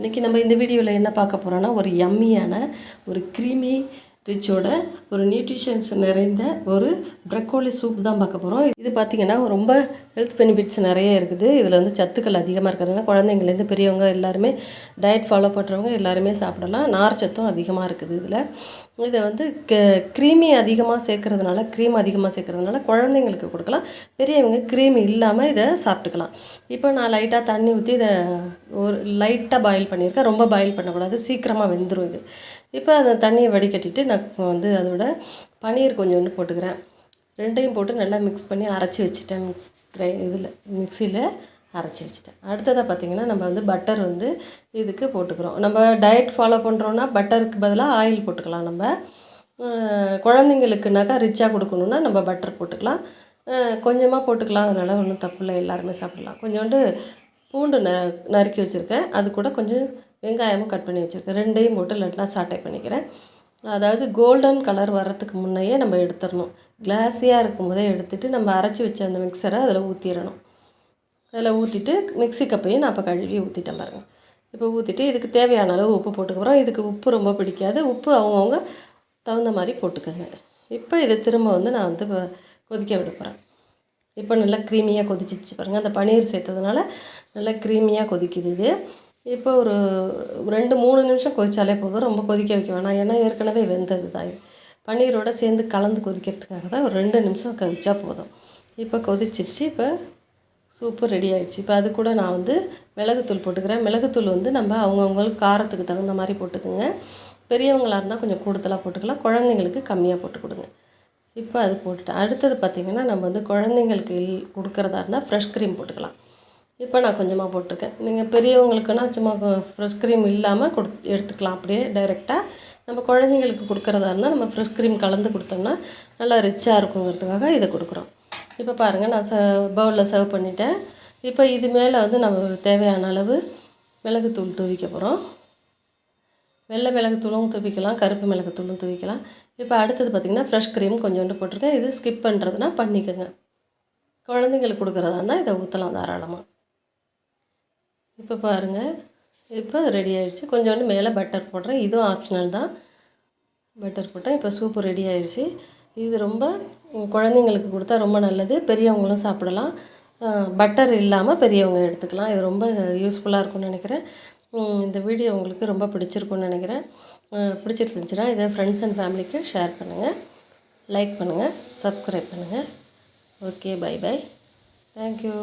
இன்றைக்கி நம்ம இந்த வீடியோவில் என்ன பார்க்க போகிறோன்னா ஒரு யம்மியான ஒரு க்ரீமி ரிச்சோட ஒரு நியூட்ரிஷன்ஸ் நிறைந்த ஒரு ப்ரக்கோலி சூப் தான் பார்க்க போகிறோம் இது பார்த்திங்கன்னா ரொம்ப ஹெல்த் பெனிஃபிட்ஸ் நிறைய இருக்குது. இதில் வந்து சத்துக்கள் அதிகமாக இருக்கிறதுனால குழந்தைங்கலேருந்து பெரியவங்க எல்லாருமே டயட் ஃபாலோ பண்ணுறவங்க எல்லாருமே சாப்பிடலாம். நார் சத்தும் அதிகமாக இருக்குது இதில். இதை வந்து க க்ரீமி அதிகமாக சேர்க்கறதுனால க்ரீம் அதிகமாக சேர்க்கறதுனால குழந்தைங்களுக்கு கொடுக்கலாம். பெரியவங்க க்ரீம் இல்லாமல் இதை சாப்பிட்டுக்கலாம். இப்போ நான் லைட்டாக தண்ணி ஊற்றி இதை ஒரு லைட்டாக பாயில் பண்ணியிருக்கேன். ரொம்ப பாயில் பண்ணக்கூடாது. சீக்கிரமாக வெந்துடும் இது. இப்போ அதை தண்ணியை வடிகட்டிட்டு நான் வந்து அதோட பன்னீர் கொஞ்சோண்டு போட்டுக்கிறேன். ரெண்டையும் போட்டு நல்லா மிக்ஸ் பண்ணி அரைச்சி வச்சுட்டேன். மிக்ஸ் கிரை இதில் மிக்சியில் அரைச்சி வச்சுட்டேன். அடுத்ததாக பார்த்திங்கன்னா நம்ம வந்து பட்டர் வந்து இதுக்கு போட்டுக்கிறோம். நம்ம டயட் ஃபாலோ பண்ணுறோன்னா பட்டருக்கு பதிலாக ஆயில் போட்டுக்கலாம் நம்ம. குழந்தைங்களுக்குனாக்கா ரிச்சாக கொடுக்கணுன்னா நம்ம பட்டர் போட்டுக்கலாம். கொஞ்சமாக போட்டுக்கலாம். அதனால் ஒன்றும் தப்பு இல்லை. எல்லாருமே சாப்பிட்லாம். கொஞ்சோண்டு பூண்டு ந நறுக்கி வச்சுருக்கேன். அது கூட கொஞ்சம் வெங்காயமும் கட் பண்ணி வச்சுருக்கேன். ரெண்டையும் போட்டு லட்டாக சாட்டை பண்ணிக்கிறேன். அதாவது கோல்டன் கலர் வர்றதுக்கு முன்னையே நம்ம எடுத்துடணும் கிளாஸியாக இருக்கும்போதே எடுத்துகிட்டு நம்ம அரைச்சி வச்ச அந்த மிக்சரை அதில் ஊற்றிடணும் அதில் ஊற்றிட்டு மிக்ஸி கப்பையும் நான் இப்போ கழுவி ஊற்றிட்டேன் பாருங்கள் இப்போ ஊற்றிட்டு இதுக்கு தேவையான அளவு உப்பு போட்டுக்கிறோம். இதுக்கு உப்பு ரொம்ப பிடிக்காது. உப்பு அவங்கவுங்க தகுந்த மாதிரி போட்டுக்கோங்க. இப்போ இதை திரும்ப வந்து நான் வந்து கொதிக்க விடுப்புறேன் இப்போ நல்லா க்ரீமியாக கொதிச்சிச்சு பாருங்கள் அந்த பன்னீர் சேர்த்ததுனால நல்லா க்ரீமியாக கொதிக்குது இது. இப்போ ஒரு ரெண்டு மூணு நிமிஷம் கொதித்தாலே போதும். ரொம்ப கொதிக்க வைக்க வேணாம். ஏன்னா ஏற்கனவே வெந்தது தான். பன்னீரோடு சேர்ந்து கலந்து கொதிக்கிறதுக்காக தான் ஒரு ரெண்டு நிமிஷம் கொதிச்சா போதும். இப்போ கொதிச்சிருச்சு. இப்போ சூப்பு ரெடி ஆகிடுச்சு இப்போ அது கூட நான் வந்து மிளகுத்தூள் போட்டுக்கிறேன். மிளகுத்தூள் வந்து நம்ம அவங்கவுங்களுக்கு காரத்துக்கு தகுந்த மாதிரி போட்டுக்கோங்க. பெரியவங்களாக இருந்தால் கொஞ்சம் கூடுதலாக போட்டுக்கலாம். குழந்தைங்களுக்கு கம்மியாக போட்டு கொடுங்க. இப்போ அது போட்டுட்டேன். அடுத்தது பார்த்திங்கன்னா நம்ம வந்து குழந்தைங்களுக்கு இல் கொடுக்குறதா இருந்தால் ஃப்ரெஷ் க்ரீம் போட்டுக்கலாம். இப்போ நான் கொஞ்சமாக போட்டிருக்கேன். நீங்கள் பெரியவங்களுக்குன்னா சும்மா ஃப்ரெஷ் க்ரீம் இல்லாமல் கொடு எடுத்துக்கலாம். அப்படியே டைரெக்டாக நம்ம குழந்தைங்களுக்கு கொடுக்குறதா இருந்தால் நம்ம ஃப்ரெஷ் க்ரீம் கலந்து கொடுத்தோம்னா நல்லா ரிச்சாக இருக்குங்கிறதுக்காக இதை கொடுக்குறோம். இப்போ பாருங்கள் நான் ச பவுலில் சர்வ் பண்ணிட்டேன். இப்போ இது மேலே வந்து நம்ம தேவையான அளவு மிளகுத்தூள் தூவிக்க போகிறோம் வெள்ளை மிளகுத்தூளும் தூவிக்கலாம் கருப்பு மிளகுத்தூளும் தூவிக்கலாம். இப்போ அடுத்தது பார்த்திங்கன்னா ஃப்ரெஷ் க்ரீம் கொஞ்சோண்டு போட்டிருக்கேன். இது ஸ்கிப் பண்ணுறதுனா பண்ணிக்கோங்க. குழந்தைங்களுக்கு கொடுக்குறதா இருந்தால் இதை ஊற்றலாம் தாராளமாக இப்போ பாருங்கள் இப்போ ரெடி ஆயிடுச்சு. கொஞ்சோண்டு மேலே பட்டர் போடுறேன். இதுவும் ஆப்ஷனல் தான். பட்டர் போட்டேன் இப்போ சூப்பு ரெடி ஆயிடுச்சு. இது ரொம்ப குழந்தைங்களுக்கு கொடுத்தா ரொம்ப நல்லது. பெரியவங்களும் சாப்பிடலாம். பட்டர் இல்லாமல் பெரியவங்க எடுத்துக்கலாம். இது ரொம்ப யூஸ்ஃபுல்லாக இருக்கும்னு நினைக்கிறேன். இந்த வீடியோ உங்களுக்கு ரொம்ப பிடிச்சிருக்கும்னு நினைக்கிறேன். பிடிச்சிருந்துச்சுன்னா இதை ஃப்ரெண்ட்ஸ் அண்ட் ஃபேமிலிக்கு ஷேர் பண்ணுங்கள் லைக் பண்ணுங்கள் சப்ஸ்கிரைப் பண்ணுங்கள் okay bye bye thank you